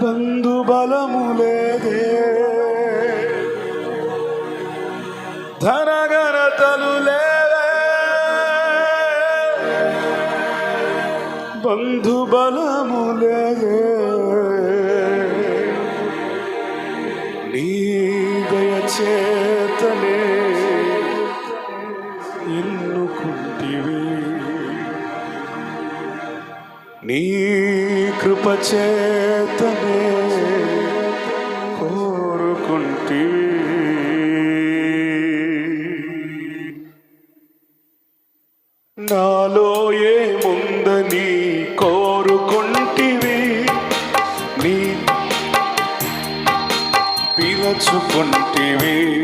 బంధు బలము లేదే ధనగనతలు లేవే బంధు బలము లేదే నీ దయచే నీ కృప చేతనే కోరుకుంటివి నాలో ఏముందని కోరుకుంటివి? నీ పిలచుకుంటివి.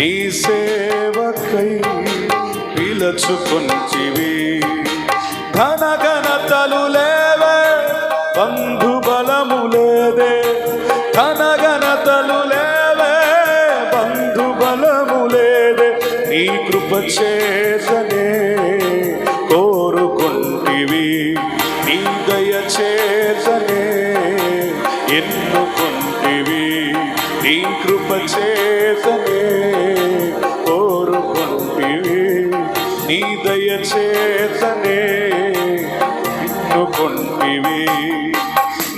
నీ సేవకై పిలచుకుంటివి ధనగనతలు లేవే బంధు బలము లేదే ధనగనతలు లేవే బంధు బలము లేదే నీ కృప చేతనే కోరుకుంటివి. నీ దయ చేతనే ఎన్నుకుంటివి. నీ కృప చేతనే ఎన్నుకుంటివి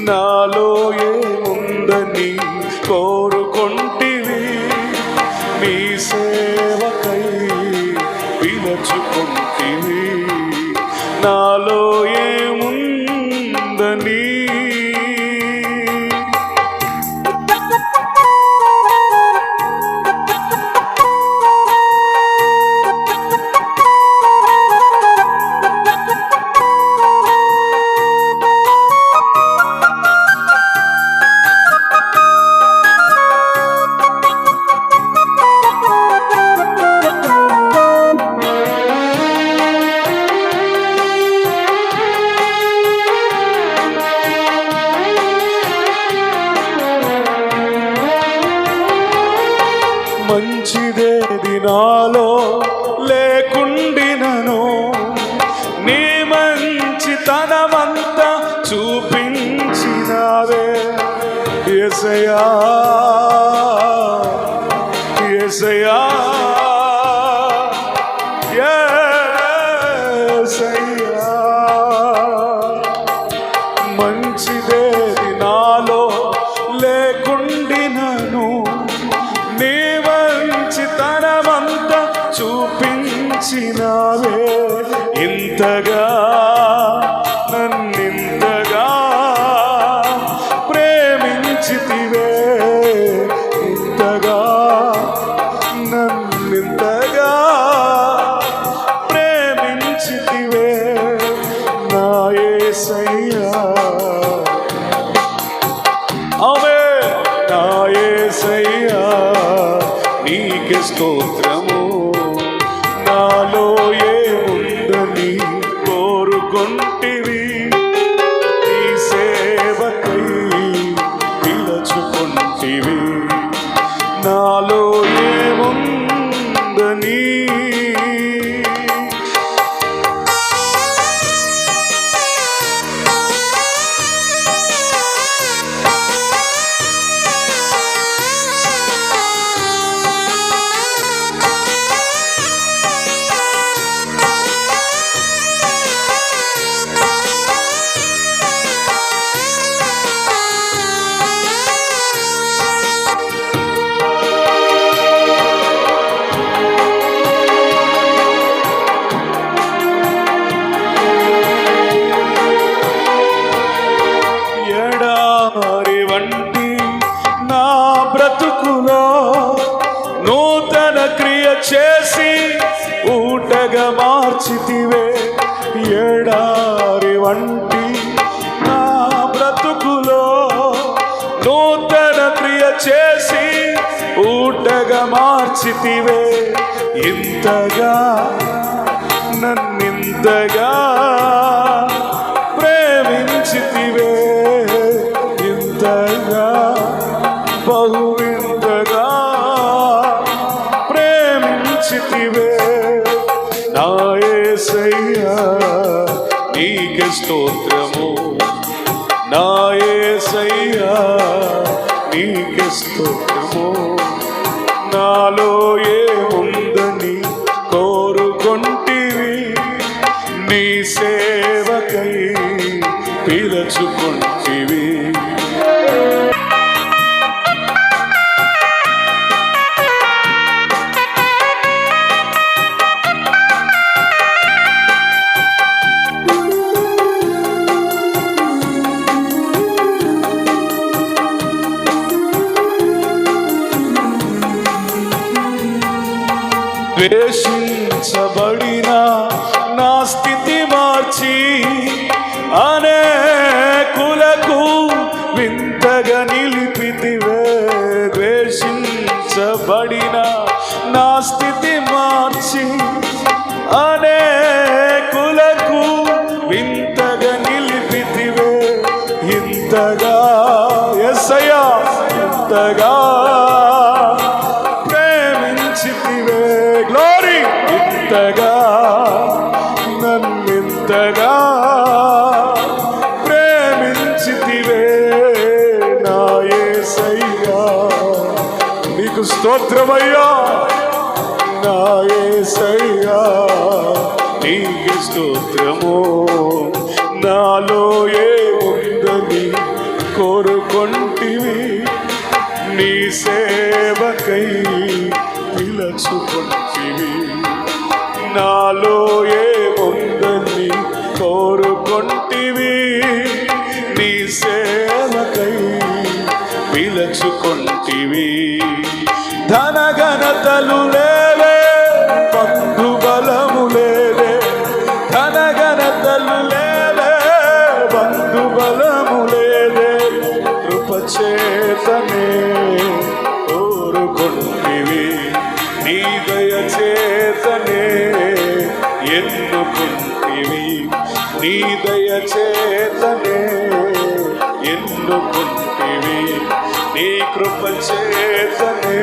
నాలో ఏముందని కోరుకుంటివి. మీ సేవకై పిలచుకుంటివి నాలో ఏ మంచిదేది నాలో లేకుండినను. నీ మంచితనమంతా చూపించినావే. ఎసయా ఎసయా ఆమె నా ఏసయ్యా నీకే స్తోత్రం. ఎడారి వంటి నా బ్రతుకులో నూతన క్రియ చేసి ఊటగా మార్చితివే. ఇంతగా నన్నింతగా స్తోత్రము. నాయసయ్యా నీకే స్తోత్రము. నాలో ఏముందని కోరుకుంటివి. నీ సే ద్వేషించబడిన నా స్థితి మార్చి అనే ఇంతగా నన్నింతగా ప్రేమించితివే నా యేసయ్యా నీకు స్తోత్రమయ్యా నా యేసయ్యా నీకు స్తోత్రము నాలో ఏ ఉందని కోరుకొంటివి. నీ సేవకై పిలచుకొంటివి నాలో ఏ ఉందని కోరుకొంటివి. నీ సేవకై పిలచుకొంటివి ధనగణతలు లే ఎన్నుకుంటివి నీ దయచేతనే ఎన్నుకుంటివి. నీ కృప చేతనే